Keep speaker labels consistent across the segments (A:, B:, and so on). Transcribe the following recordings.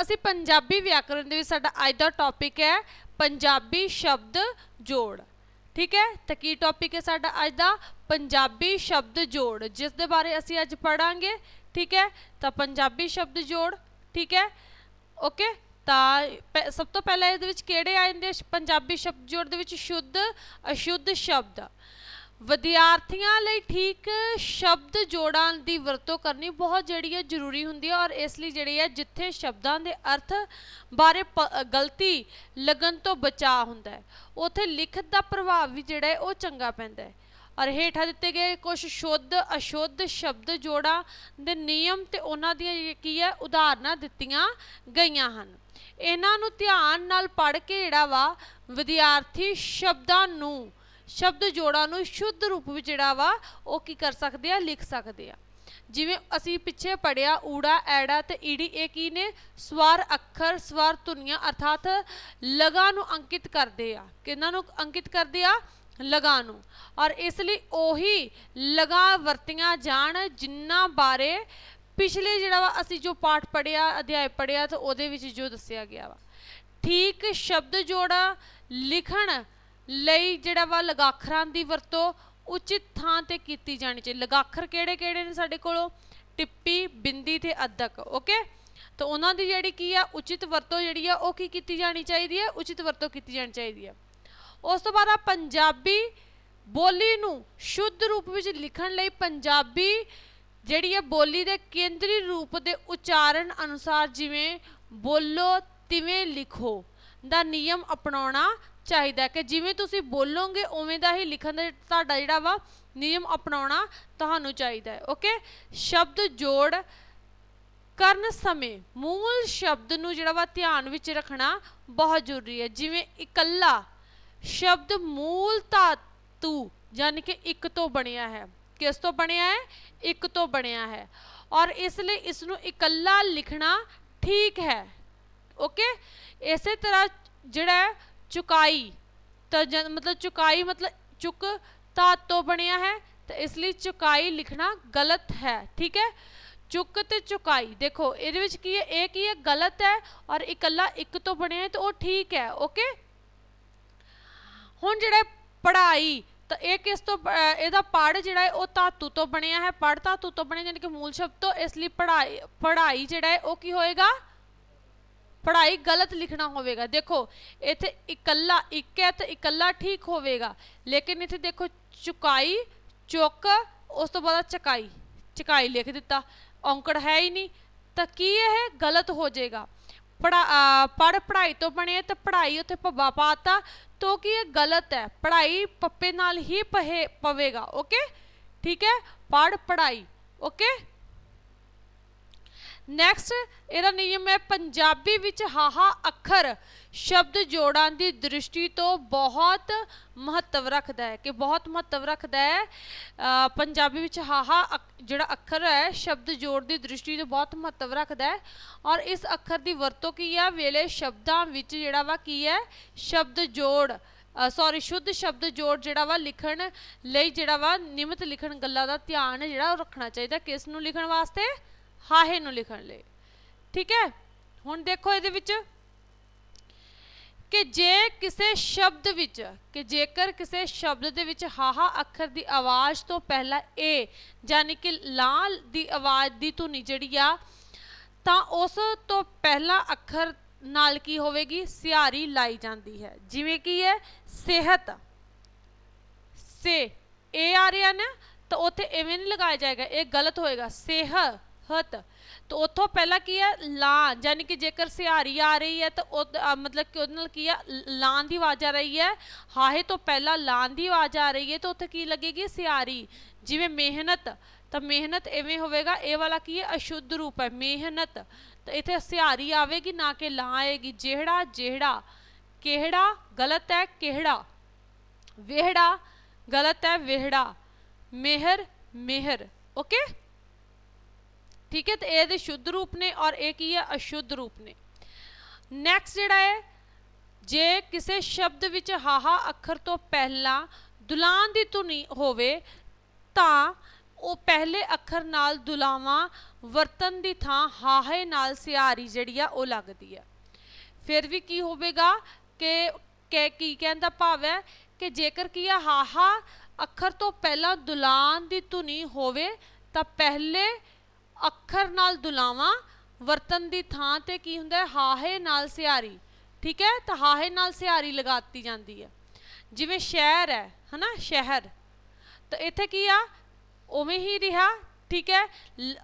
A: ਅਸੀਂ ਪੰਜਾਬੀ ਵਿਆਕਰਣ ਦੇ ਵਿੱਚ ਸਾਡਾ ਅੱਜ ਦਾ ਟੌਪਿਕ ਹੈ ਪੰਜਾਬੀ ਸ਼ਬਦ ਜੋੜ। ਠੀਕ ਹੈ? ਤਾਂ ਕੀ ਟੌਪਿਕ ਹੈ ਸਾਡਾ ਅੱਜ ਦਾ? ਪੰਜਾਬੀ ਸ਼ਬਦ ਜੋੜ। ਜਿਸ ਦੇ ਬਾਰੇ ਅਸੀਂ ਅੱਜ ਪੜਾਂਗੇ ਠੀਕ ਹੈ? ਤਾਂ ਪੰਜਾਬੀ ਸ਼ਬਦ ਜੋੜ, ਠੀਕ ਹੈ? ਓਕੇ ਤਾਂ ਪਹਿ- ਸਭ ਤੋਂ ਪਹਿਲਾਂ ਇਹਦੇ ਵਿੱਚ ਕਿਹੜੇ ਆ ਜਾਂਦੇ ਆ? ਪੰਜਾਬੀ ਸ਼ਬਦ ਜੋੜ ਦੇ ਵਿੱਚ ਸ਼ੁੱਧ, ਅਸ਼ੁੱਧ ਸ਼ਬਦ। ਵਿਦਿਆਰਥੀਆਂ ਲਈ ਠੀਕ ਸ਼ਬਦ ਜੋੜਾਂ ਦੀ ਵਰਤੋਂ ਕਰਨੀ ਬਹੁਤ ਜਿਹੜੀ ਹੈ ਜ਼ਰੂਰੀ ਹੁੰਦੀ ਹੈ ਔਰ ਇਸ ਲਈ ਜਿਹੜੀ ਹੈ ਜਿੱਥੇ ਸ਼ਬਦਾਂ ਦੇ ਅਰਥ ਬਾਰੇ ਪ- ਗਲਤੀ ਲੱਗਣ ਤੋਂ ਬਚਾ ਹੁੰਦਾ ਹੈ, ਉਥੇ ਲਿਖਤ ਦਾ ਪ੍ਰਭਾਵ ਵੀ ਜਿਹੜਾ ਹੈ ਉਹ ਚੰਗਾ ਪੈਂਦਾ ਹੈ। ਔਰ ਹੇਠਾਂ ਦਿੱਤੇ ਗਏ ਕੁਝ ਸ਼ੁੱਧ, ਅਸ਼ੁੱਧ ਸ਼ਬਦ ਜੋੜਾਂ ਦੇ ਨਿਯਮ ਤੇ ਉਹਨਾਂ ਦੀਆਂ ਕੀ ਹੈ, ਉਦਾਹਰਨਾਂ ਦਿੱਤੀਆਂ ਗਈਆਂ ਹਨ। ਇਹਨਾਂ ਨੂੰ ਧਿਆਨ ਨਾਲ ਪੜ੍ਹ ਕੇ ਜਿਹੜਾ ਵਾ, ਵਿਦਿਆਰਥੀ ਸ਼ਬਦਾਂ ਨੂੰ ਸ਼ਬਦ ਜੋੜਾਂ ਨੂੰ ਸ਼ੁੱਧ ਰੂਪ ਵਿੱਚ ਜਿਹੜਾ ਵਾ, ਉਹ ਕੀ ਕਰ ਸਕਦੇ ਆ, ਲਿਖ ਸਕਦੇ ਆ। ਜਿਵੇਂ ਅਸੀਂ ਪਿੱਛੇ ਪੜਿਆ ਊੜਾ, ਐੜਾ ਤੇ ਈੜੀ ਇਹ ਕੀ ਨੇ? ਸਵਰ ਅੱਖਰ, ਸਵਰ ਧੁਨੀਆਂ ਅਰਥਾਤ ਲਗਾ ਨੂੰ ਅੰਕਿਤ ਕਰਦੇ ਆ। ਕਿਹਨਾਂ ਨੂੰ ਅੰਕਿਤ ਕਰਦੇ ਆ? ਲਗਾ ਨੂੰ। ਔਰ ਇਸ ਲਈ ਉਹੀ ਲਗਾ ਵਰਤੀਆਂ ਜਾਣ ਜਿਨ੍ਹਾਂ ਬਾਰੇ ਪਿਛਲੇ ਜਿਹੜਾ ਵਾ ਅਸੀਂ ਜੋ ਪਾਠ ਪੜਿਆ ਅਧਿਆਇ ਪੜਿਆ ਤਾਂ ਉਹਦੇ ਵਿੱਚ ਜੋ ਦੱਸਿਆ ਗਿਆ ਵਾ। ਠੀਕ ਸ਼ਬਦ ਜੋੜਾ ਲਿਖਣ ਲਈ ਜਿਹੜਾ ਵਾ ਲਗਾਖਰਾਂ ਦੀ ਵਰਤੋਂ ਉਚਿਤ ਥਾਂ ਤੇ ਕੀਤੀ ਜਾਣੀ ਚਾਹੀਦੀ ਲਗਾਖਰ ਕਿਹੜੇ ਕਿਹੜੇ ਨੇ ਸਾਡੇ ਕੋਲੋਂ? ਟਿੱਪੀ, ਬਿੰਦੀ ਤੇ ਅੱਧਕ ਓਕੇ ਤਾਂ ਉਹਨਾਂ ਦੀ ਜਿਹੜੀ ਕੀ ਆ, ਉਚਿਤ ਵਰਤੋਂ ਜਿਹੜੀ ਆ, ਉਹ ਕੀ ਕੀਤੀ ਜਾਣੀ ਚਾਹੀਦੀ ਹੈ? ਉਚਿਤ ਵਰਤੋਂ ਕੀਤੀ ਜਾਣੀ ਚਾਹੀਦੀ ਹੈ। ਉਸ ਤੋਂ ਬਾਅਦ ਆ ਪੰਜਾਬੀ ਬੋਲੀ ਨੂੰ ਸ਼ੁੱਧ ਰੂਪ ਵਿੱਚ ਲਿਖਣ ਲਈ ਪੰਜਾਬੀ ਜਿਹੜੀ ਹੈ ਬੋਲੀ ਦੇ ਕੇਂਦਰੀ ਰੂਪ ਦੇ ਉਚਾਰਨ ਅਨੁਸਾਰ ਜਿਵੇਂ ਬੋਲੋ, ਤਿਵੇਂ ਲਿਖੋ ਦਾ ਨਿਯਮ ਅਪਣਾਉਣਾ ਚਾਹੀਦਾ ਕਿ ਜਿਵੇਂ ਤੁਸੀਂ ਬੋਲੋਗੇ, ਉਵੇਂ ਦਾ ਹੀ ਲਿਖਣ ਦਾ ਤੁਹਾਡਾ ਜਿਹੜਾ ਵਾ ਨਿਯਮ ਅਪਣਾਉਣਾ ਤੁਹਾਨੂੰ ਚਾਹੀਦਾ ਹੈ। ਓਕੇ ਸ਼ਬਦ ਜੋੜ ਕਰਨ ਸਮੇਂ ਮੂਲ ਸ਼ਬਦ ਨੂੰ ਜਿਹੜਾ ਵਾ ਧਿਆਨ ਵਿੱਚ ਰੱਖਣਾ ਬਹੁਤ ਜ਼ਰੂਰੀ ਹੈ। ਜਿਵੇਂ ਇਕੱਲਾ ਸ਼ਬਦ ਮੂਲ ਧਾਤੂ ਯਾਨੀ ਕਿ ਇੱਕ ਤੋਂ ਬਣਿਆ ਹੈ। ਕਿਸ ਤੋਂ ਬਣਿਆ ਹੈ? ਇੱਕ ਤੋਂ ਬਣਿਆ ਹੈ। ਔਰ ਇਸ ਲਈ ਇਸ ਨੂੰ ਇਕੱਲਾ ਲਿਖਣਾ ਠੀਕ ਹੈ। ਓਕੇ ਇਸੇ ਤਰ੍ਹਾਂ ਜਿਹੜਾ ਚੁਕਾਈ। ਤਾਂ ਜਦ- ਮਤਲਬ ਚੁਕਾਈ ਮਤਲਬ ਚੁੱਕ ਧਾਤ ਤੋਂ ਬਣਿਆ ਹੈ, ਤਾਂ ਇਸ ਲਈ ਚੁਕਾਈ ਲਿਖਣਾ ਗਲਤ ਹੈ, ਠੀਕ ਹੈ? ਚੁੱਕ ਤੇ ਚੁਕਾਈ। ਦੇਖੋ, ਇਹਦੇ ਵਿੱਚ ਕੀ ਹੈ? ਇਹ ਕੀ ਹੈ? ਗਲਤ ਹੈ ਔਰ ਇਕੱਲਾ ਇੱਕ ਤੋਂ ਬਣਿਆ ਹੈ, ਤਾਂ ਉਹ ਠੀਕ ਹੈ, ਓਕੇ? ਹੁਣ ਜਿਹੜਾ ਪੜ੍ਹਾਈ, ਤਾਂ ਇਹ ਕਿਸ ਤੋਂ ਇਹਦਾ ਪੜ ਜਿਹੜਾ ਹੈ, ਉਹ ਧਾਤੂ ਤੋਂ ਬਣਿਆ ਹੈ। ਪੜ ਧਾਤੂ ਤੋਂ ਬਣਿਆ, ਯਾਨੀ ਕਿ ਮੂਲ ਸ਼ਬਦ ਤੋਂ ਇਸ ਲਈ ਪੜ੍ਹਾਈ ਪੜ੍ਹਾਈ ਜਿਹੜਾ ਹੈ, ਉਹ ਕੀ ਹੋਏਗਾ? ਪੜ੍ਹਾਈ ਗਲਤ ਲਿਖਣਾ ਹੋਵੇਗਾ। ਦੇਖੋ, ਇੱਥੇ ਇਕੱਲਾ ਇੱਕ ਹੈ ਤੇ ਇਕੱਲਾ ਠੀਕ ਹੋਵੇਗਾ। ਲੇਕਿਨ ਇੱਥੇ ਦੇਖੋ, ਚੁਕਾਈ, ਚੁੱਕ, ਉਸ ਤੋਂ ਬਾਅਦ ਚਕਾਈ। ਚਕਾਈ ਲਿਖ ਦਿੱਤਾ। ਔਂਕੜ ਹੈ ਹੀ ਨਹੀਂ, ਤਾਂ ਕੀ ਇਹ ਗਲਤ ਹੋ ਜਾਏਗਾ? ਪੜਾ ਪੜ ਪੜ੍ਹਾਈ ਤੋਂ ਬਣੇ ਤੇ ਪੜ੍ਹਾਈ ਉੱਥੇ ਪੱਬਾ ਪਾਤਾ, ਤੋ ਕਿ ਇਹ ਗਲਤ ਹੈ? ਪੜ੍ਹਾਈ ਪੱਪੇ ਨਾਲ ਹੀ ਪਹੇ, ਪਵੇਗਾ, ਓਕੇ? ਠੀਕ ਹੈ? ਪੜ ਪੜ੍ਹਾਈ, ਓਕੇ? ਨੈਕਸਟ ਇਹਦਾ ਨਿਯਮ ਹੈ ਪੰਜਾਬੀ ਵਿੱਚ ਹਾਹਾ ਅੱਖਰ ਸ਼ਬਦ ਜੋੜਾਂ ਦੀ ਦ੍ਰਿਸ਼ਟੀ ਤੋਂ ਬਹੁਤ ਮਹੱਤਵ ਰੱਖਦਾ ਹੈ ਕਿ ਬਹੁਤ ਮਹੱਤਵ ਰੱਖਦਾ ਹੈ। ਪੰਜਾਬੀ ਵਿੱਚ ਹਾਹਾ ਅੱਖ- ਜਿਹੜਾ ਅੱਖਰ ਹੈ, ਸ਼ਬਦ ਜੋੜ ਦੀ ਦ੍ਰਿਸ਼ਟੀ ਤੋਂ ਬਹੁਤ ਮਹੱਤਵ ਰੱਖਦਾ ਹੈ। ਔਰ ਇਸ ਅੱਖਰ ਦੀ ਵਰਤੋਂ ਕੀ ਹੈ? ਵੇਲੇ ਸ਼ਬਦਾਂ ਵਿੱਚ ਜਿਹੜਾ ਵਾ ਕੀ ਹੈ? ਸ਼ਬਦ ਜੋੜ ਸੌਰੀ ਸ਼ੁੱਧ ਸ਼ਬਦ ਜੋੜ ਜਿਹੜਾ ਵਾ ਲਿਖਣ ਲਈ ਜਿਹੜਾ ਵਾ ਨਿਯਮਤ ਲਿਖਣ ਗੱਲਾਂ ਦਾ ਧਿਆਨ ਜਿਹੜਾ ਉਹ ਰੱਖਣਾ ਚਾਹੀਦਾ ਕਿਸ ਨੂੰ ਲਿਖਣ ਵਾਸਤੇ? ਹਾਹੇ ਨੂੰ ਲਿਖਣ ਲਈ। ਠੀਕ ਹੈ? ਹੁਣ ਦੇਖੋ ਇਹਦੇ ਵਿੱਚ ਕਿ ਜੇ ਕਿਸੇ ਸ਼ਬਦ ਵਿੱਚ, ਕਿ ਜੇਕਰ ਕਿਸੇ ਸ਼ਬਦ ਦੇ ਵਿੱਚ ਹਾਹਾ ਅੱਖਰ ਦੀ ਆਵਾਜ਼ ਤੋਂ ਪਹਿਲਾਂ ਏ ਯਾਨੀ ਕਿ ਲਾਂ ਦੀ ਆਵਾਜ਼ ਦੀ ਧੁਨੀ ਜਿਹੜੀ ਆ, ਤਾਂ ਉਸ ਤੋਂ ਪਹਿਲਾਂ ਅੱਖਰ ਨਾਲ ਕੀ ਹੋਵੇਗੀ? ਸਿਹਾਰੀ ਲਾਈ ਜਾਂਦੀ ਹੈ। ਜਿਵੇਂ ਕੀ ਹੈ? ਸਿਹਤ। ਸੇ ਇਹ ਆ ਰਿਹਾ ਨਾ ਤਾਂ ਉੱਥੇ ਐਵੇਂ ਨਹੀਂ ਲਗਾਇਆ ਜਾਏਗਾ। ਇਹ ਗਲਤ ਹੋਏਗਾ। ਸਿਹਤ ਤਾਂ ਉੱਥੋਂ ਪਹਿਲਾਂ ਕੀ ਹੈ? ਲਾਂ ਯਾਨੀ ਕਿ ਜੇਕਰ ਸਿਹਾਰੀ ਆ ਰਹੀ ਹੈ ਤਾਂ ਉਹ ਮਤਲਬ ਕਿ ਉਹਦੇ ਨਾਲ ਕੀ ਹੈ? ਲ- ਲਾਂ ਦੀ ਆਵਾਜ਼ ਆ ਰਹੀ ਹੈ। ਹਾਹੇ ਤੋਂ ਪਹਿਲਾਂ ਲਾਂ ਦੀ ਆਵਾਜ਼ ਆ ਰਹੀ ਹੈ ਤਾਂ ਉੱਥੇ ਕੀ ਲੱਗੇਗੀ? ਸਿਹਾਰੀ। ਜਿਵੇਂ ਮਿਹਨਤ, ਤਾਂ ਮਿਹਨਤ ਐਵੇਂ ਹੋਵੇਗਾ। ਇਹ ਵਾਲਾ ਕੀ ਹੈ? ਅਸ਼ੁੱਧ ਰੂਪ ਹੈ, ਮਿਹਨਤ। ਤਾਂ ਇੱਥੇ ਸਿਹਾਰੀ ਆਵੇਗੀ, ਨਾ ਕਿ ਲਾਂ ਆਏਗੀ। ਜਿਹੜਾ ਜਿਹੜਾ, ਕਿਹੜਾ ਗਲਤ ਹੈ, ਕਿਹੜਾ? ਵਿਹੜਾ ਗਲਤ ਹੈ, ਵਿਹੜਾ। ਮਿਹਰ ਮਿਹਰ। ਓਕੇ? ਠੀਕ ਹੈ, ਤੇ ਇਹਦੇ ਸ਼ੁੱਧ ਰੂਪ ਨੇ ਔਰ ਇਹ ਕੀ ਹੈ, ਅਸ਼ੁੱਧ ਰੂਪ ਨੇ। ਨੈਕਸਟ ਜਿਹੜਾ ਹੈ, ਜੇ ਕਿਸੇ ਸ਼ਬਦ ਵਿੱਚ ਹਾਹਾ ਅੱਖਰ ਤੋਂ ਪਹਿਲਾਂ ਦੁਲਾਨ ਦੀ ਧੁਨੀ ਹੋਵੇ, ਤਾਂ ਉਹ ਪਹਿਲੇ ਅੱਖਰ ਨਾਲ ਦੁਲਾਵਾਂ ਵਰਤਨ ਦੀ ਥਾਂ ਹਾਹੇ ਨਾਲ ਸਿਹਾਰੀ ਜਿਹੜੀ ਆ, ਉਹ ਲੱਗਦੀ ਆ। ਫਿਰ ਵੀ ਕੀ ਹੋਵੇਗਾ ਕਿ ਕਿ ਕੀ ਕਹਿੰਦਾ ਭਾਵ ਹੈ ਕਿ ਜੇਕਰ ਕੀ ਆ, ਹਾਹਾ ਅੱਖਰ ਤੋਂ ਪਹਿਲਾਂ ਦੁਲਾਨ ਦੀ ਧੁਨੀ ਹੋਵੇ, ਤਾਂ ਪਹਿਲੇ ਅੱਖਰ ਨਾਲ ਦੁਲਾਵਾਂ, ਵਰਤਨ ਦੀ ਥਾਂ ਤੇ ਕੀ ਹੁੰਦਾ ਹਾਹੇ ਨਾਲ ਸਿਹਾਰੀ। ਠੀਕ ਹੈ? ਤਾਂ ਹਾਹੇ ਨਾਲ ਸਿਹਾਰੀ ਲਗਾਤੀ ਜਾਂਦੀ ਹੈ। ਜਿਵੇਂ ਸ਼ਹਿਰ ਹੈ, ਹਨਾ? ਸ਼ਹਿਰ। ਤਾਂ ਇੱਥੇ ਕੀ ਆ? ਉਵੇਂ ਹੀ ਰਿਹਾ, ਠੀਕ ਹੈ? ਲ-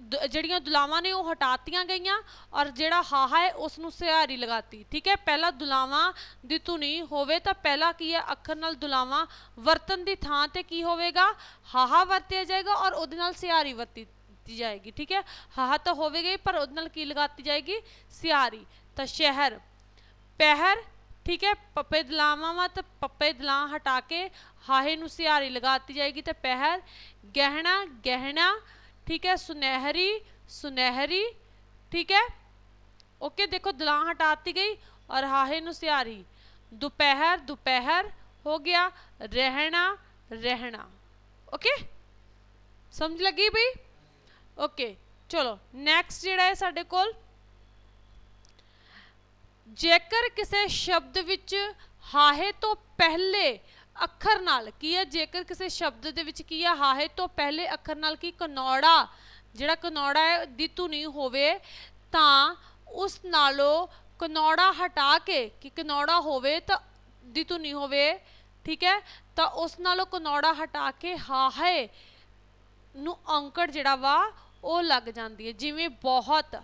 A: ਦ- ਜਿਹੜੀਆਂ ਦੁਲਾਵਾਂ ਨੇ ਉਹ ਹਟਾਤੀਆਂ ਗਈਆਂ ਔਰ ਜਿਹੜਾ ਹਾਹਾ ਹੈ ਉਸ ਨੂੰ ਸਿਹਾਰੀ ਲਗਾਤੀ। ਠੀਕ ਹੈ? ਪਹਿਲਾਂ ਦੁਲਾਵਾਂ ਦੀ ਧੁਨੀ ਹੋਵੇ ਤਾਂ ਪਹਿਲਾਂ ਕੀ ਹੈ? ਅੱਖਰ ਨਾਲ ਦੁਲਾਵਾਂ, ਵਰਤਨ ਦੀ ਥਾਂ ਤੇ ਕੀ ਹੋਵੇਗਾ? ਹਾਹਾ ਵਰਤਿਆ ਜਾਏਗਾ ਔਰ ਉਹਦੇ ਨਾਲ ਸਿਹਾਰੀ ਵਰਤੀ ਦਿੱਤੀ ਜਾਏਗੀ, ਠੀਕ ਹੈ? ਹਾਹਾ ਤਾਂ ਹੋਵੇਗੀ ਪਰ ਉਹਦੇ ਨਾਲ ਕੀ ਲਗਾਤੀ ਜਾਏਗੀ? ਸਿਆਰੀ। ਤਾਂ ਸ਼ਹਿਰ। ਪਹਿਰ, ਠੀਕ ਹੈ? ਪੱਪੇ ਦਲਾਵਾਂ ਵਾ ਤਾਂ ਪੱਪੇ ਦਲਾਂ ਹਟਾ ਕੇ ਹਾਹੇ ਨੂੰ ਸਿਆਰੀ ਲਗਾਤੀ ਜਾਏਗੀ ਤੇ ਪਹਿਰ। ਗਹਿਣਾ ਗਹਿਣਾ, ਠੀਕ ਹੈ? ਸੁਨਹਿਰੀ ਸੁਨਹਿਰੀ, ਠੀਕ ਹੈ? ਓਕੇ, ਦੇਖੋ ਦਲਾਂ ਹਟਾਤੀ ਗਈ ਔਰ ਹਾਹੇ ਨੂੰ ਸਿਆਰੀ। ਦੁਪਹਿਰ ਦੁਪਹਿਰ ਹੋ ਗਿਆ। ਰਹਿਣਾ ਰਹਿਣਾ। ਓਕੇ? ਸਮਝ ਲੱਗੀ ਬਈ? ਓਕੇ, ਚਲੋ ਨੈਕਸਟ ਜਿਹੜਾ ਹੈ ਸਾਡੇ ਕੋਲ। ਜੇਕਰ ਕਿਸੇ ਸ਼ਬਦ ਵਿੱਚ ਹਾਹੇ ਤੋਂ ਪਹਿਲੇ ਅੱਖਰ ਨਾਲ, ਕੀ ਹੈ? ਜੇਕਰ ਕਿਸੇ ਸ਼ਬਦ ਦੇ ਵਿੱਚ ਕੀ ਹੈ? ਹਾਹੇ ਤੋਂ ਪਹਿਲੇ ਅੱਖਰ ਨਾਲ ਕੀ? ਕਨੌੜਾ, ਜਿਹੜਾ ਕਨੌੜਾ ਹੈ ਦੀ ਧੁਨੀ ਹੋਵੇ, ਤਾਂ ਉਸ ਨਾਲੋਂ ਕਨੌੜਾ ਹਟਾ ਕੇ ਕਿ ਕਨੌੜਾ ਹੋਵੇ ਤਾਂ ਦੀ ਧੁਨੀ ਹੋਵੇ, ਠੀਕ ਹੈ? ਤਾਂ ਉਸ ਨਾਲੋਂ ਕਨੌੜਾ ਹਟਾ ਕੇ ਹਾਹੇ ਨੂੰ ਔਂਕੜ ਜਿਹੜਾ ਵਾ ਉਹ ਲੱਗ ਜਾਂਦੀ ਹੈ। ਜਿਵੇਂ ਬਹੁਤ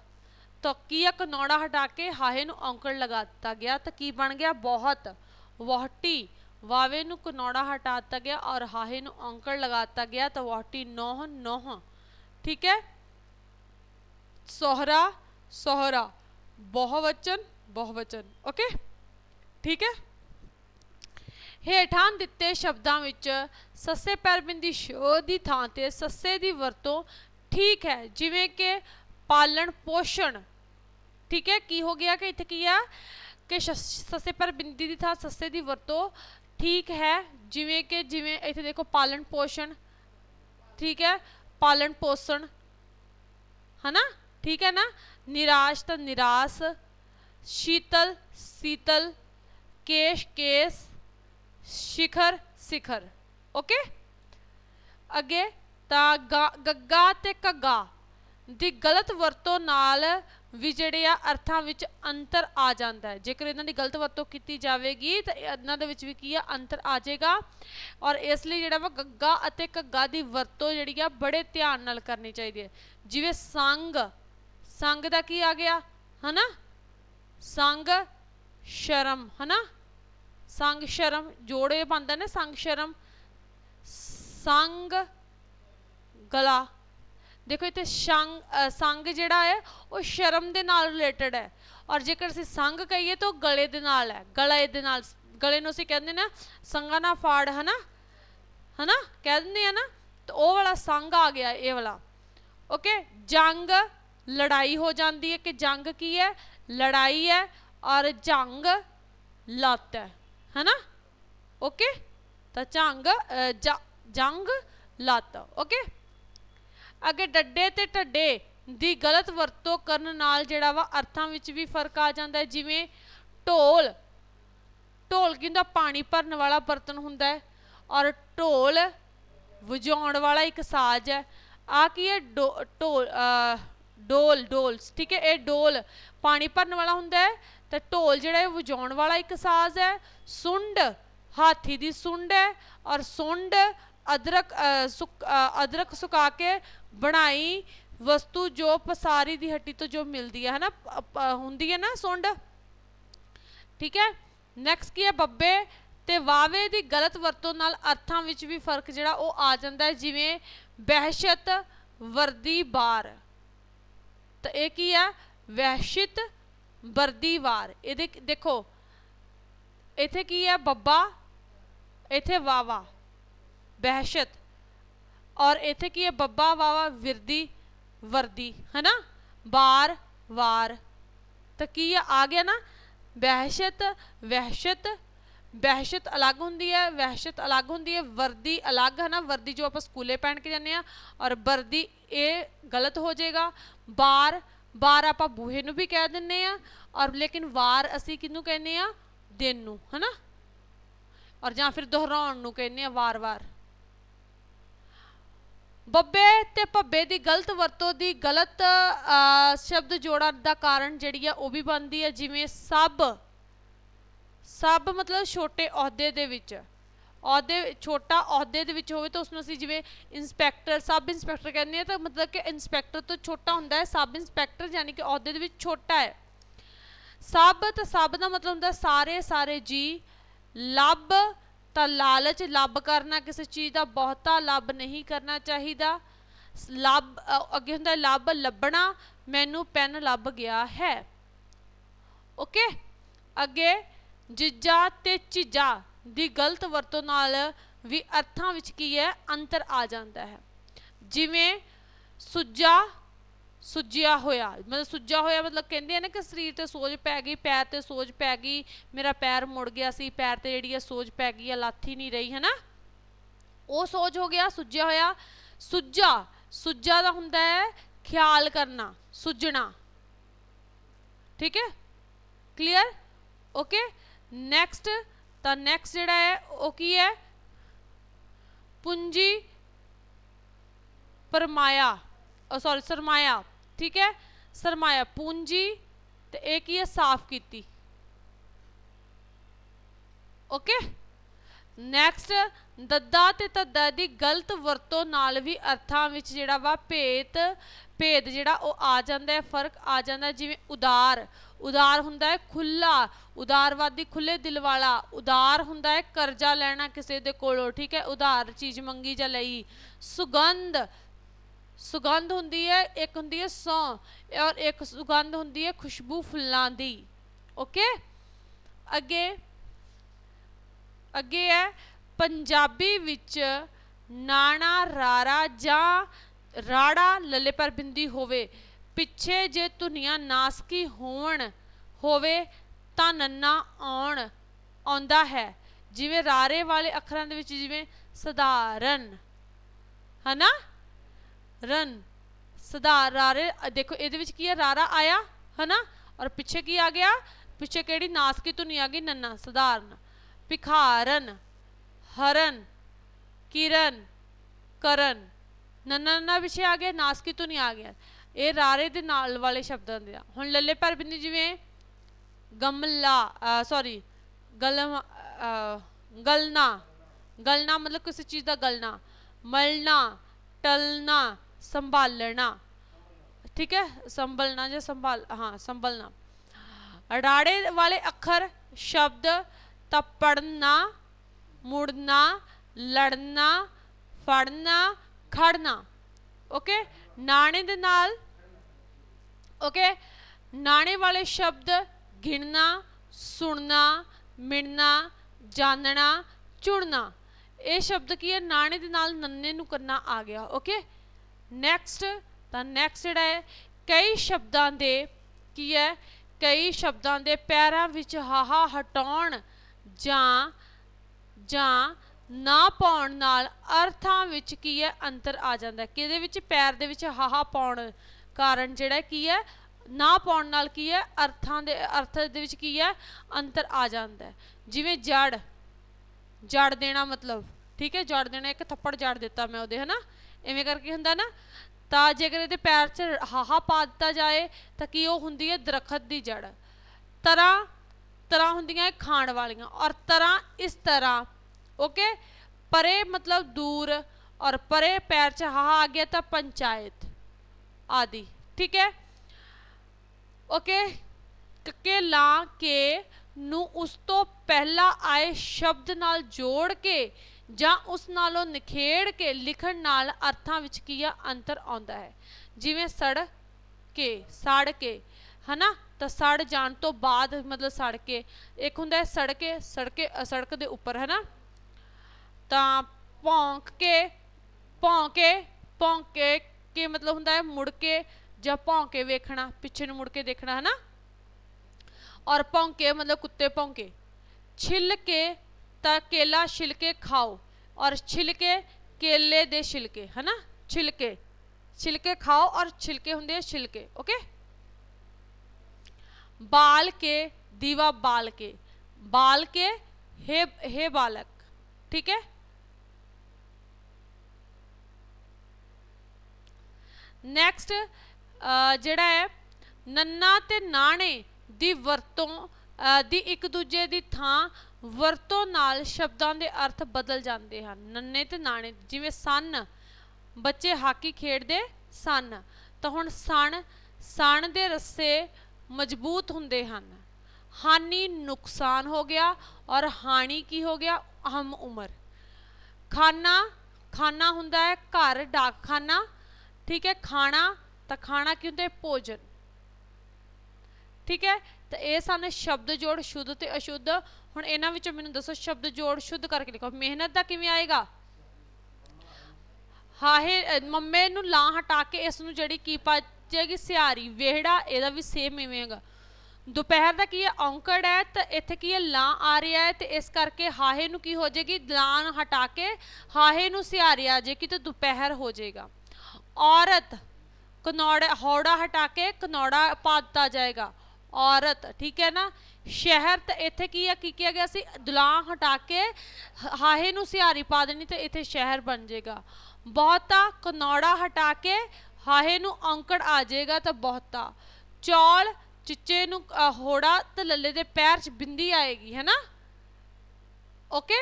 A: ਤਾਂ ਕੀ ਆ ਕਨੌੜਾ ਹਟਾ ਕੇ ਹਾਹੇ ਨੂੰ ਔਂਕੜ ਲਗਾ ਦਿੱਤਾ ਗਿਆ ਤਾਂ ਕੀ ਬਣ ਗਿਆ? ਬਹੁਤ। ਵਹੁਟੀ ਵਾਵੇ ਨੂੰ ਕਨੌੜਾ ਹਟਾ ਦਿੱਤਾ ਗਿਆ ਔਰ ਹਾਹੇ ਨੂੰ ਔਂਕੜ ਲਗਾ ਦਿੱਤਾ ਗਿਆ ਤਾਂ ਵਹੁਟੀ ਨੋਹ ਨੋਹ। ਠੀਕ ਹੈ? ਸੋਹਰਾ ਸੋਹਰਾ। ਬਹੁਵਚਨ ਬਹੁਵਚਨ। ਓਕੇ? ਠੀਕ ਹੈ? ਹੇਠਾਂ ਦਿੱਤੇ ਸ਼ਬਦਾਂ ਵਿੱਚ ਸੱਸੇ ਪੈਰਬਿੰਦੀ ਸ਼ੋ ਦੀ ਥਾਂ ਤੇ ਸੱਸੇ ਦੀ ਵਰਤੋਂ ਠੀਕ ਹੈ, ਜਿਵੇਂ ਕਿ ਪਾਲਣ ਪੋਸ਼ਣ। ਠੀਕ ਹੈ, ਕੀ ਹੋ ਗਿਆ ਕਿ ਇੱਥੇ ਕੀ ਆ? ਕਿ ਸ਼ਸ- ਸੱਸੇ ਪਰ ਬਿੰਦੀ ਦੀ ਥਾਂ ਸੱਸੇ ਦੀ ਵਰਤੋਂ ਠੀਕ ਹੈ, ਜਿਵੇਂ ਕਿ ਜਿਵੇਂ ਇੱਥੇ ਦੇਖੋ ਪਾਲਣ ਪੋਸ਼ਣ। ਠੀਕ ਹੈ, ਪਾਲਣ ਪੋਸ਼ਣ। ਹਨਾ? ਠੀਕ ਹੈ ਨਾ? ਨਿਰਾਸ਼ ਤਾਂ ਨਿਰਾਸ, ਸ਼ੀਤਲ ਸੀਤਲ, ਕੇਸ਼ ਕੇਸ, ਸ਼ਿਖਰ ਸਿਖਰ। ਓਕੇ? ਅੱਗੇ ਤਾਂ ਗਾ- ਗੱਗਾ ਤੇ ਘੱਗਾ ਦੀ ਗਲਤ ਵਰਤੋਂ ਨਾਲ ਵੀ ਜਿਹੜੇ ਆ ਅਰਥਾਂ ਵਿੱਚ ਅੰਤਰ ਆ ਜਾਂਦਾ ਹੈ। ਜੇਕਰ ਇਹਨਾਂ ਦੀ ਗਲਤ ਵਰਤੋਂ ਕੀਤੀ ਜਾਵੇਗੀ, ਤਾਂ ਇਹਨਾਂ ਦੇ ਵਿੱਚ ਵੀ ਕੀ ਆ, ਅੰਤਰ ਆ ਜਾਏਗਾ। ਔਰ ਇਸ ਲਈ ਜਿਹੜਾ ਵਾ ਗੱਗਾ ਅਤੇ ਘੱਗਾ ਦੀ ਵਰਤੋਂ ਜਿਹੜੀ ਆ, ਬੜੇ ਧਿਆਨ ਨਾਲ ਕਰਨੀ ਚਾਹੀਦੀ ਹੈ। ਜਿਵੇਂ ਸੰਗ ਸੰਗ ਦਾ ਕੀ ਆ ਗਿਆ? ਹਨਾ? ਸੰਗ, ਸ਼ਰਮ, ਹਨਾ? ਸੰਗ, ਸ਼ਰਮ, ਜੋੜੇ ਬੰਦਾ ਨੇ ਸੰਗ, ਸ਼ਰਮ। ਸੰਗ ਗਲਾ ਦੇਖੋ ਇੱਥੇ ਸੰਗ ਅ, ਸੰਗ ਜਿਹੜਾ ਹੈ ਉਹ ਸ਼ਰਮ ਦੇ ਨਾਲ ਰਿਲੇਟਡ ਹੈ। ਔਰ ਜੇਕਰ ਅਸੀਂ ਸੰਗ ਕਹੀਏ ਤਾਂ ਉਹ ਗਲੇ ਦੇ ਨਾਲ ਹੈ। ਗਲੇ ਦੇ ਨਾਲ ਗਲੇ ਨੂੰ ਅਸੀਂ ਕਹਿੰਦੇ ਨਾ ਸੰਗਾ ਨਾ ਫਾੜ ਹਨਾ? ਹਨਾ? ਕਹਿ ਦਿੰਦੇ ਆ ਨਾ? ਤਾਂ ਉਹ ਵਾਲਾ ਸੰਗ ਆ ਗਿਆ ਇਹ ਵਾਲਾ। ਓਕੇ ਜੰਗ ਲੜਾਈ ਹੋ ਜਾਂਦੀ ਹੈ ਕਿ ਜੰਗ ਕੀ ਹੈ? ਲੜਾਈ ਹੈ ਔਰ ਜੰਗ ਲੱਤ ਹੈ। ਹਨਾ? ਓਕੇ ਤਾਂ ਜੰਗ ਜੰਗ ਲੱਤ। ਓਕੇ ਅੱਗੇ ਡੱਡੇ ਤੇ ਢੱਡੇ ਦੀ ਗਲਤ ਵਰਤੋਂ ਕਰਨ ਨਾਲ ਜਿਹੜਾ ਵਾ ਅਰਥਾਂ ਵਿੱਚ ਵੀ ਫ਼ਰਕ ਆ ਜਾਂਦਾ ਹੈ। ਜਿਵੇਂ ਢੋਲ ਢੋਲ ਕੀ ਪਾਣੀ ਭਰਨ ਵਾਲਾ ਬਰਤਨ ਹੁੰਦਾ ਹੈ ਔਰ ਢੋਲ ਵਜਾਉਣ ਵਾਲਾ ਇੱਕ ਸਾਜ਼ ਹੈ। ਆ ਕੀ ਹੈ? ਡੋ- ਢੋਲ ਡੋਲ ਡੋਲ ਠੀਕ ਹੈ? ਇਹ ਡੋਲ ਪਾਣੀ ਭਰਨ ਵਾਲਾ ਹੁੰਦਾ ਹੈ ਤੇ ਢੋਲ ਜਿਹੜਾ ਹੈ ਵਜਾਉਣ ਵਾਲਾ ਇੱਕ ਸਾਜ਼ ਹੈ। ਸੁੰਡ, ਹਾਥੀ ਦੀ ਸੁੰਡ ਹੈ ਔਰ ਸੁੰਡ ਅਦਰਕ ਸੁੱਕ ਅਦਰਕ ਸੁਕਾ ਕੇ ਬਣਾਈ ਵਸਤੂ ਜੋ ਪਸਾਰੀ ਦੀ ਹੱਟੀ ਤੋਂ ਜੋ ਮਿਲਦੀ ਹੈ, ਹਨਾ? ਪ- ਹੁੰਦੀ ਹੈ ਨਾ ਸੁੰਡ? ਠੀਕ ਹੈ? ਨੈਕਸਟ ਕੀ ਹੈ? ਬੱਬੇ ਤੇ ਵਾਵੇ ਦੀ ਗਲਤ ਵਰਤੋਂ ਨਾਲ ਅਰਥਾਂ ਵਿੱਚ ਵੀ ਫ਼ਰਕ ਜਿਹੜਾ ਉਹ ਆ ਜਾਂਦਾ ਹੈ, ਜਿਵੇਂ ਵਹਿਸ਼ਤ ਵਰਦੀ ਬਾਰ ਤਾਂ ਇਹ ਕੀ ਹੈ? ਵਹਿਸ਼ਿਤ ਵਰਦੀ ਵਾਰ। ਇਹਦੇ ਦੇਖੋ, ਇੱਥੇ ਕੀ ਹੈ? ਬੱਬਾ, ਇੱਥੇ ਵਾਵਾ ਵਹਿਸ਼ਤ ਔਰ ਇੱਥੇ ਕੀ ਹੈ? ਬੱਬਾ ਵਾਵਾ ਵਿਰਦੀ ਵਰਦੀ, ਹੈਨਾ? ਬਾਰ ਵਾਰ। ਤਾਂ ਕੀ ਆ? ਗਿਆ ਨਾ? ਵਹਿਸ਼ਤ ਵਹਿਸ਼ਤ। ਵਹਿਸ਼ਤ ਅਲੱਗ ਹੁੰਦੀ ਹੈ, ਵਹਿਸ਼ਤ ਅਲੱਗ ਹੁੰਦੀ ਹੈ। ਵਰਦੀ ਅਲੱਗ ਹੈ ਨਾ ਵਰਦੀ ਜੋ ਆਪਾਂ ਸਕੂਲੇ ਪਹਿਨ ਕੇ ਜਾਂਦੇ ਆ ਔਰ ਵਰਦੀ ਇਹ ਗਲਤ ਹੋ ਜਾਏਗਾ। ਬਾਰ ਬਾਰ ਆਪਾਂ ਬੂਹੇ ਨੂੰ ਵੀ ਕਹਿ ਦਿੰਨੇ ਆ ਔਰ ਲੇਕਿਨ ਵਾਰ ਅਸੀਂ ਕਿਹਨੂੰ ਕਹਿੰਦੇ ਆ ਦਿਨ ਨੂੰ, ਹਨਾ? ਔਰ ਜਾਂ ਫਿਰ ਦੁਹਰਾਉਣ ਨੂੰ ਕਹਿੰਦੇ ਆ ਵਾਰ-ਵਾਰ। ਬੱਬੇ ਤੇ ਭੱਬੇ ਦੀ ਗਲਤ ਵਰਤੋਂ ਦੀ ਗਲਤ ਸ਼ਬਦ ਜੋੜਨ ਦਾ ਕਾਰਨ ਜਿਹੜੀ ਆ ਉਹ ਵੀ ਬਣਦੀ ਹੈ ਜਿਵੇਂ ਸਭ ਸਭ ਮਤਲਬ ਛੋਟੇ ਅਹੁਦੇ ਦੇ ਵਿੱਚ। ਅਹੁਦੇ, ਛੋਟਾ ਅਹੁਦੇ ਦੇ ਵਿੱਚ ਹੋਵੇ ਤਾਂ ਉਸ ਨੂੰ ਅਸੀਂ ਜਿਵੇਂ ਇੰਸਪੈਕਟਰ, ਸਬ ਇੰਸਪੈਕਟਰ ਕਹਿੰਦੇ ਆ ਤਾਂ ਮਤਲਬ ਕਿ ਇੰਸਪੈਕਟਰ ਤੋਂ ਛੋਟਾ ਹੁੰਦਾ ਹੈ, ਸਬ ਇੰਸਪੈਕਟਰ ਯਾਨੀ ਕਿ ਅਹੁਦੇ ਦੇ ਵਿੱਚ ਛੋਟਾ ਹੈ। ਸਭ ਤਾਂ ਸਭ ਦਾ ਮਤਲਬ ਹੁੰਦਾ ਸਾਰੇ ਸਾਰੇ ਜੀ। ਲੱਭ ਤਾਂ ਲਾਲਚ ਲੱਭ ਕਰਨਾ ਕਿਸੇ ਚੀਜ਼ ਦਾ ਬਹੁਤਾ ਲੱਭ ਨਹੀਂ ਕਰਨਾ ਚਾਹੀਦਾ। ਲੱਭ ਅੱਗੇ ਹੁੰਦਾ ਲੱਭ ਲੱਭਣਾ ਮੈਨੂੰ ਪੈਨ ਲੱਭ ਗਿਆ ਹੈ। ਓਕੇ ਅੱਗੇ, ਜਿੱਜਾ ਤੇ ਚੀਜਾ ਦੀ ਗਲਤ ਵਰਤੋਂ ਨਾਲ ਵੀ ਅਰਥਾਂ ਵਿੱਚ ਕੀ ਹੈ? ਅੰਤਰ ਆ ਜਾਂਦਾ ਹੈ। ਜਿਵੇਂ ਸੁੱਜਾ ਸੁੱਜਿਆ ਹੋਇਆ, ਮਤਲਬ ਸੁੱਜਾ ਹੋਇਆ ਮਤਲਬ ਕਹਿੰਦੇ ਆ ਨਾ ਕਿ ਸਰੀਰ ਤੇ ਸੋਜ ਪੈ ਗਈ, ਪੈਰ ਤੇ ਸੋਜ ਪੈ ਗਈ, ਮੇਰਾ ਪੈਰ ਮੁੜ ਗਿਆ ਸੀ, ਪੈਰ ਤੇ ਜਿਹੜੀ ਆ ਸੋਜ ਪੈ ਗਈ ਆ, ਲਾਥੀ ਨਹੀਂ ਰਹੀ ਹੈ ਨਾ ਉਹ ਸੋਜ ਹੋ ਗਿਆ, ਸੁੱਜਿਆ ਹੋਇਆ। ਸੁੱਜਾ ਸੁੱਜਾ ਦਾ ਹੁੰਦਾ ਹੈ ਖਿਆਲ ਕਰਨਾ, ਸੁੱਜਣਾ। ਠੀਕ ਹੈ? ਕਲੀਅਰ ਓਕੇ ਨੈਕਸਟ ਤਾਂ ਨੈਕਸਟ ਜਿਹੜਾ ਹੈ, ਉਹ ਕੀ ਹੈ? ਪੂੰਜੀ, ਪਰਮਾਇਆ। ਸੌਰੀ ਸਰਮਾਇਆ। ਠੀਕ ਹੈ? ਸਰਮਾਇਆ, ਪੂੰਜੀ ਤੇ ਇਹ ਕੀ ਹੈ? ਸਾਫ਼ ਕੀਤੀ। ਓਕੇ ਨੈਕਸਟ ਦੱਦਾ ਤੇ ਤੱਦਾ ਦੀ ਗਲਤ ਵਰਤੋਂ ਨਾਲ ਵੀ ਅਰਥਾਂ ਵਿੱਚ ਜਿਹੜਾ ਵਾ ਭੇਦ ਭੇਦ ਜਿਹੜਾ ਉਹ ਆ ਜਾਂਦਾ ਹੈ, ਫ਼ਰਕ ਆ ਜਾਂਦਾ ਜਿਵੇਂ ਉਦਾਰ ਉਦਾਰ ਹੁੰਦਾ ਹੈ ਖੁੱਲਾ ਉਦਾਰਵਾਦੀ ਖੁੱਲੇ ਦਿਲ ਵਾਲਾ, ਉਦਾਰ ਹੁੰਦਾ ਹੈ ਕਰਜ਼ਾ ਲੈਣਾ ਕਿਸੇ ਦੇ ਕੋਲੋਂ, ਠੀਕ ਹੈ? ਉਧਾਰ, ਚੀਜ਼ ਮੰਗੀ ਜਾਂ ਲਈ। ਸੁਗੰਧ ਸੁਗੰਧ ਹੁੰਦੀ ਹੈ, ਇੱਕ ਹੁੰਦੀ ਹੈ ਸੌ ਔਰ ਇੱਕ ਸੁਗੰਧ ਹੁੰਦੀ ਹੈ ਖੁਸ਼ਬੂ ਫੁੱਲਾਂ ਦੀ ਓਕੇ ਅੱਗੇ ਅੱਗੇ ਹੈ, ਪੰਜਾਬੀ ਵਿੱਚ ਨਾਣਾ ਰਾਰਾ ਜਾਂ ਰਾੜਾ ਲੱਲੇ ਪਰ ਬਿੰਦੀ ਹੋਵੇ, ਪਿੱਛੇ ਜੇ ਧੁਨੀਆਂ ਨਾਸਕੀ ਹੋਣ ਹੋਵੇ ਤਾਂ ਨੰਨਾ ਆਉਣ ਆਉਂਦਾ ਹੈ। ਜਿਵੇਂ ਰਾਰੇ ਵਾਲੇ ਅੱਖਰਾਂ ਦੇ ਵਿੱਚ ਜਿਵੇਂ ਸਧਾਰਨ, ਹਨਾ? ਰਨ ਸਧਾਰ ਰਾਰੇ ਦੇਖੋ ਇਹਦੇ ਵਿੱਚ ਕੀ ਹੈ? ਰਾਰਾ ਆਇਆ, ਹਨਾ? ਔਰ ਪਿੱਛੇ ਕੀ ਆ ਗਿਆ? ਪਿੱਛੇ ਕਿਹੜੀ? ਨਾਸਕੀ ਧੁਨੀ ਆ ਗਈ? ਨੰਨਾ, ਸਧਾਰਨ। ਭਿਖਾਰਨ, ਹਰਨ, ਕਿਰਨ, ਕਰਨ। ਨੰਨਾ ਨੰਨਾ ਪਿੱਛੇ ਆ ਗਿਆ ਨਾਸਕੀ ਧੁਨੀ ਆ ਗਿਆ। ਇਹ ਰਾਰੇ ਦੇ ਨਾਲ ਵਾਲੇ ਸ਼ਬਦਾਂ ਦੇ ਆ। ਹੁਣ ਲੱਲੇ ਪਰ ਬਿੰਦੀ ਜਿਵੇਂ? ਗਮਲਾ ਸੌਰੀ ਗਲਮ ਗਲਨਾ ਗਲਨਾ ਮਤਲਬ ਕਿਸੇ ਚੀਜ਼ ਦਾ ਗਲਨਾ ਮਲਣਾ, ਟਲਣਾ। ਸੰਭਾਲਣਾ ਠੀਕ ਹੈ ਸੰਭਲਣਾ ਜਾਂ ਸੰਭਾਲ ਹਾਂ ਸੰਭਲਣਾ ਅਡਾੜੇ ਵਾਲੇ ਅੱਖਰ ਸ਼ਬਦ ਤਾਂ ਪੜਨਾ ਮੁੜਨਾ ਲੜਨਾ ਫੜਨਾ ਖੜਨਾ ਓਕੇ ਨਾਣੇ ਦੇ ਨਾਲ ਓਕੇ ਨਾਣੇ ਵਾਲੇ ਸ਼ਬਦ ਗਿਣਨਾ ਸੁਣਨਾ ਮਿਣਨਾ ਜਾਣਨਾ ਚੁਣਨਾ ਇਹ ਸ਼ਬਦ ਕੀ ਹੈ ਨਾਣੇ ਦੇ ਨਾਲ ਨੰਨੇ ਨੂੰ ਕਰਨਾ ਆ ਗਿਆ ਓਕੇ ਨੈਕਸਟ ਤਾਂ ਨੈਕਸਟ ਜਿਹੜਾ ਹੈ, ਕਈ ਸ਼ਬਦਾਂ ਦੇ ਕੀ ਹੈ, ਕਈ ਸ਼ਬਦਾਂ ਦੇ ਪੈਰਾਂ ਵਿੱਚ ਹਾਹਾ ਹਟਾਉਣ ਜਾਂ ਜਾਂ ਨਾ ਪਾਉਣ ਨਾਲ ਅਰਥਾਂ ਵਿੱਚ ਕੀ ਹੈ, ਅੰਤਰ ਆ ਜਾਂਦਾ ਕਿਹਦੇ ਵਿੱਚ? ਪੈਰ ਦੇ ਵਿੱਚ ਹਾਹਾ ਪਾਉਣ ਕਾਰਨ ਜਿਹੜਾ ਕੀ ਹੈ, ਨਾ ਪਾਉਣ ਨਾਲ ਕੀ ਹੈ, ਅਰਥਾਂ ਦੇ, ਅਰਥ ਦੇ ਵਿੱਚ ਕੀ ਹੈ, ਅੰਤਰ ਆ ਜਾਂਦਾ ਜਿਵੇਂ ਜੜ ਜੜ ਦੇਣਾ ਮਤਲਬ। ਠੀਕ ਹੈ, ਜੜ ਦੇਣਾ, ਇੱਕ ਥੱਪੜ ਜੜ ਦਿੱਤਾ ਮੈਂ ਉਹਦੇ, ਹਨਾ? ਐਵੇਂ ਕਰਕੇ ਹੁੰਦਾ ਨਾ? ਤਾਂ ਜੇਕਰ ਇਹਦੇ ਪੈਰ 'ਚ ਹਾਹਾ ਪਾ ਦਿੱਤਾ ਜਾਏ, ਤਾਂ ਕੀ ਉਹ ਹੁੰਦੀ ਹੈ? ਦਰਖਤ ਦੀ ਜੜ। ਤਰ੍ਹਾਂ ਤਰ੍ਹਾਂ ਹੁੰਦੀਆਂ ਇਹ ਖਾਣ ਵਾਲੀਆਂ। ਔਰ ਤਰ੍ਹਾਂ ਇਸ ਤਰ੍ਹਾਂ ਓਕੇ ਪਰੇ ਮਤਲਬ ਦੂਰ, ਔਰ ਪਰੇ ਪੈਰ 'ਚ ਹਾਹਾ ਆ ਗਿਆ ਤਾਂ ਪੰਚਾਇਤ ਆਦਿ, ਠੀਕ ਹੈ? ਓਕੇ ਕੱਕੇ ਲਾ ਕੇ ਨੂੰ ਉਸ ਤੋਂ ਪਹਿਲਾਂ ਆਏ ਸ਼ਬਦ ਨਾਲ ਜੋੜ ਕੇ ਜਾਂ ਉਸ ਨਾਲੋਂ ਨਿਖੇੜ ਕੇ ਲਿਖਣ ਨਾਲ ਅਰਥਾਂ ਵਿੱਚ ਕੀ ਆ? ਅੰਤਰ ਆਉਂਦਾ ਹੈ। ਜਿਵੇਂ ਸੜ ਕੇ ਸੜ ਕੇ ਹਨਾ? ਤਾਂ ਸੜ ਜਾਣ ਤੋਂ ਬਾਅਦ ਮਤਲਬ ਸੜ ਕੇ ਇੱਕ ਹੁੰਦਾ ਹੈ ਸੜ ਕੇ ਸੜਕੇ ਅ, ਸੜਕ ਦੇ ਉੱਪਰ ਹਨਾ? ਤਾਂ ਭੌਂਕ ਕੇ ਭੌਂਕੇ ਭੌਂਕੇ ਕੇ ਮਤਲਬ ਹੁੰਦਾ ਹੈ ਮੁੜ ਕੇ ਜਾਂ ਭੌਂਕੇ ਵੇਖਣਾ ਪਿੱਛੇ ਨੂੰ ਮੁੜ ਕੇ ਦੇਖਣਾ ਹਨਾ? ਔਰ ਭੌਂਕੇ ਮਤਲਬ ਕੁੱਤੇ ਭੌਂਕੇ। ਛਿੱਲ ਕੇ ਤਾਂ ਕੇਲਾ ਛਿਲਕੇ ਖਾਓ ਔਰ ਛਿਲਕੇ ਕੇਲੇ ਦੇ ਛਿਲਕੇ, ਹਨਾ? ਛਿਲਕੇ। ਛਿਲਕੇ ਖਾਓ ਔਰ ਛਿਲਕੇ ਹੁੰਦੇ ਆ ਛਿਲਕੇ ਓਕੇ ਬਾਲ ਕੇ ਦੀਵਾ ਬਾਲ ਕੇ ਬਾਲ ਕੇ हे हे ਬਾਲਕ, ਠੀਕ ਹੈ? ਨੈਕਸਟ ਜਿਹੜਾ ਹੈ, ਨੰਨਾ ਤੇ ਨਾਣੇ ਦੀ ਵਰਤੋਂ ਦੀ ਇੱਕ ਦੂਜੇ ਦੀ ਥਾਂ ਵਰਤੋਂ ਨਾਲ ਸ਼ਬਦਾਂ ਦੇ ਅਰਥ ਬਦਲ ਜਾਂਦੇ ਹਨ। ਨੰਨੇ ਤੇ ਨਾਣੇ, ਜਿਵੇਂ ਸਨ, ਬੱਚੇ ਹਾਕੀ ਖੇਡਦੇ ਸਨ, ਤਾਂ ਹੁਣ ਸਣ ਸਣ ਦੇ ਰੱਸੇ ਮਜ਼ਬੂਤ ਹੁੰਦੇ ਹਨ। ਹਾਨੀ ਨੁਕਸਾਨ ਹੋ ਗਿਆ ਔਰ ਹਾਨੀ ਕੀ ਹੋ ਗਿਆ? ਹਮ ਉਮਰ। ਖਾਨਾ ਖਾਨਾ ਹੁੰਦਾ ਹੈ ਘਰ ਡਾਕਖਾਨਾ, ਠੀਕ ਹੈ, ਖਾਣਾ ਤਾਂ ਖਾਣਾ ਕੀ ਹੁੰਦਾ ਹੈ? ਭੋਜਨ। ਠੀਕ ਹੈ ਤਾਂ ਇਹ ਸਨ ਸ਼ਬਦ ਜੋੜ ਸ਼ੁੱਧ ਤੇ ਅਸ਼ੁੱਧ। ਹੁਣ ਇਹਨਾਂ ਵਿੱਚੋਂ ਮੈਨੂੰ ਦੱਸੋ ਸ਼ਬਦ ਜੋੜ ਸ਼ੁੱਧ ਕਰਕੇ ਲਿਖੋ। ਮਿਹਨਤ ਦਾ ਕਿਵੇਂ ਆਏਗਾ? ਹਾਹੇ ਮੰਮੇ ਨੂੰ ਲਾਂ ਹਟਾ ਕੇ ਇਸ ਨੂੰ ਜਿਹੜੀ ਕੀ ਪਾ ਪਾਜੇਗੀ ਸਿਆਰੀ, ਵਿਹੜਾ, ਇਹਦਾ ਵੀ ਸੇਮ ਇਵੇਂ ਹੈਗਾ। ਦੁਪਹਿਰ ਦਾ ਕੀ ਹੈ? ਔਂਕੜ ਹੈ, ਤਾਂ ਇੱਥੇ ਕੀ ਹੈ? ਲਾਂ ਆ ਰਿਹਾ ਹੈ, ਤੇ ਇਸ ਕਰਕੇ ਹਾਹੇ ਨੂੰ ਕੀ ਹੋ ਜਾਏਗੀ? ਲਾਂ ਹਟਾ ਕੇ ਹਾਹੇ ਨੂੰ ਸਿਆਰੀ ਆ ਜਾਏਗੀ, ਤੇ ਦੁਪਹਿਰ ਹੋ ਜਾਏਗਾ। ਔਰਤ, ਕਨੌੜਾ, ਹੌੜਾ ਹਟਾ ਕੇ ਕਨੌੜਾ ਪਾ ਦਿੱਤਾ ਜਾਏਗਾ। ਔਰਤ, ਠੀਕ ਹੈ ਨਾ? ਸ਼ਹਿਰ ਤੇ ਇੱਥੇ ਕੀ ਆ, ਕੀ ਕਿਹਾ ਗਿਆ ਸੀ? ਦੁਲਾਂ ਹਟਾ ਕੇ ਹ- ਹਾਹੇ ਨੂੰ ਸਿਹਾਰੀ ਪਾ ਦੇਣੀ ਤੇ ਇੱਥੇ ਸ਼ਹਿਰ ਬਣ ਜਾਏਗਾ ਬਹੁਤਾ ਕਨੌੜਾ ਹਟਾ ਕੇ ਹਾਹੇ ਨੂੰ ਔਂਕੜ ਆ ਜਾਏਗਾ ਤਾਂ ਬਹੁਤਾ। ਚੌਲ ਚਿੱਚੇ ਨੂੰ ਹੋੜਾ ਤੇ ਲੱਲੇ ਦੇ ਪੈਰ 'ਚ ਬਿੰਦੀ ਆਏਗੀ, ਹੈ ਨਾ? ਓਕੇ?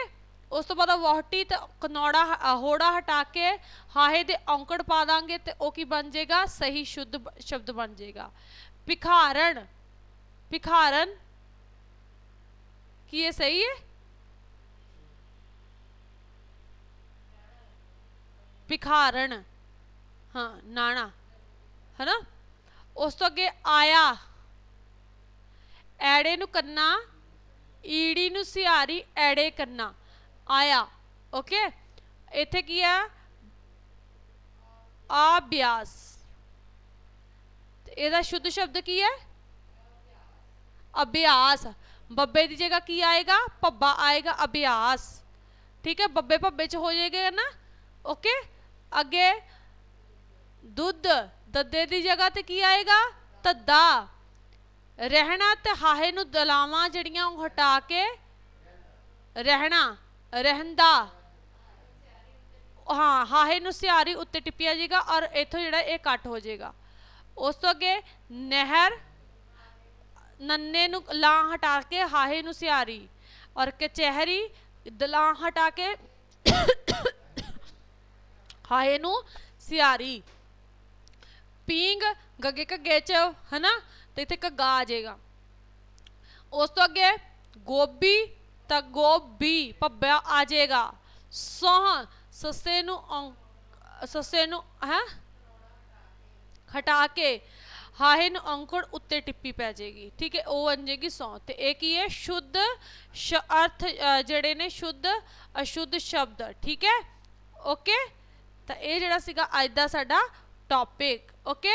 A: ਉਸ ਤੋਂ ਬਾਅਦ ਵਾਹਟੀ ਤੇ ਕਨੌੜਾ ਹ- ਹੋੜਾ ਹਟਾ ਕੇ ਹਾਹੇ ਦੇ ਔਂਕੜ ਪਾ ਦਾਂਗੇ ਤੇ ਉਹ ਕੀ ਬਣ ਜਾਏਗਾ ਸਹੀ ਸ਼ੁੱਧ ਸ਼ਬਦ ਬਣ ਜਾਏਗਾ ਭਿਖਾਰਣ। ਭਿਖਾਰਨ? ਕੀ ਇਹ ਸਹੀ ਹੈ? ਭਿਖਾਰਣ ਹਾਂ, ਨਾਣਾ। ਹੈਨਾ? ਉਸ ਤੋਂ ਅੱਗੇ ਆਇਆ। ਐੜੇ ਨੂੰ ਕੰਨਾ, ਈੜੀ ਨੂੰ ਸਿਹਾਰੀ, ਐੜੇ ਕੰਨਾ। ਆਇਆ, ਓਕੇ? ਇੱਥੇ ਕੀ ਹੈ ਅਭਿਆਸ ਇਹਦਾ ਸ਼ੁੱਧ ਸ਼ਬਦ ਕੀ ਹੈ? ਅਭਿਆਸ। ਬੱਬੇ ਦੀ ਜਗ੍ਹਾ ਕੀ ਆਏਗਾ? ਪੱਬਾ ਆਏਗਾ ਅਭਿਆਸ। ਠੀਕ ਹੈ? ਬੱਬੇ ਭੱਬੇ ਚ ਹੋ ਜਾਏਗਾ ਨਾ? ਓਕੇ ਅੱਗੇ ਦੁੱਧ। ਦੱਦੇ ਦੀ ਜਗ੍ਹਾ ਤੇ ਕੀ ਆਏਗਾ? ਤੱਦਾ। ਰਹਿਣਾ ਤੇ ਹਾਹੇ ਨੂੰ ਦਲਾਵਾਂ ਜਿਹੜੀਆਂ ਉਹ ਹਟਾ ਕੇ ਰਹਿਣਾ, ਰਹਿੰਦਾ। ਹਾਂ, ਹਾਹੇ ਨੂੰ ਸਿਆਰੀ ਉੱਤੇ ਟਿੱਪਿਆ ਜਾਏਗਾ ਔਰ ਇੱਥੋਂ ਜਿਹੜਾ ਇਹ ਕੱਟ ਹੋ ਜਾਏਗਾ। ਉਸ ਤੋਂ ਅੱਗੇ ਨਹਿਰ ਨੰਨੇ ਨੂੰ ਲਾਂ ਹਟਾ ਕੇ ਹਾਹੇ ਨੂੰ ਸਿਆਰੀ ਔਰ ਕਚਹਿਰੀ ਦਲਾਂ ਹਟਾ ਕੇ ਹਾਹੇ ਨੂੰ ਸਿਆਰੀ। ਪੀਂਗ ਗੱਗੇ ਘੱਗੇ ਚ ਹਨਾ? ਤੇ ਇੱਥੇ ਘੱਗਾ ਆ ਜਾਏਗਾ ਉਸ ਤੋਂ ਅੱਗੇ ਗੋਭੀ ਤਾਂ ਗੋਭੀ ਪੱਬਾ ਆ ਜਾਏਗਾ ਸੋਹ ਸੱਸੇ ਨੂੰ ਔਂ- ਸੱਸੇ ਨੂੰ, ਹੈ? ਹਟਾ ਕੇ ਹਾਹੇ ਨੂੰ ਔਂਕੜ ਉੱਤੇ ਟਿੱਪੀ ਪੈ ਜਾਏਗੀ। ਠੀਕ ਹੈ, ਉਹ ਬਣ ਜਾਏਗੀ ਸੌ। ਤੇ ਇਹ ਕੀ ਹੈ? ਸ਼ੁੱਧ ਸ਼- ਅਰਥ ਜਿਹੜੇ ਨੇ ਸ਼ੁੱਧ, ਅਸ਼ੁੱਧ ਸ਼ਬਦ। ਠੀਕ ਹੈ? ਓਕੇ? ਤਾਂ ਇਹ ਜਿਹੜਾ ਸੀਗਾ ਅੱਜ ਦਾ ਸਾਡਾ ਟੌਪਿਕ ਓਕੇ?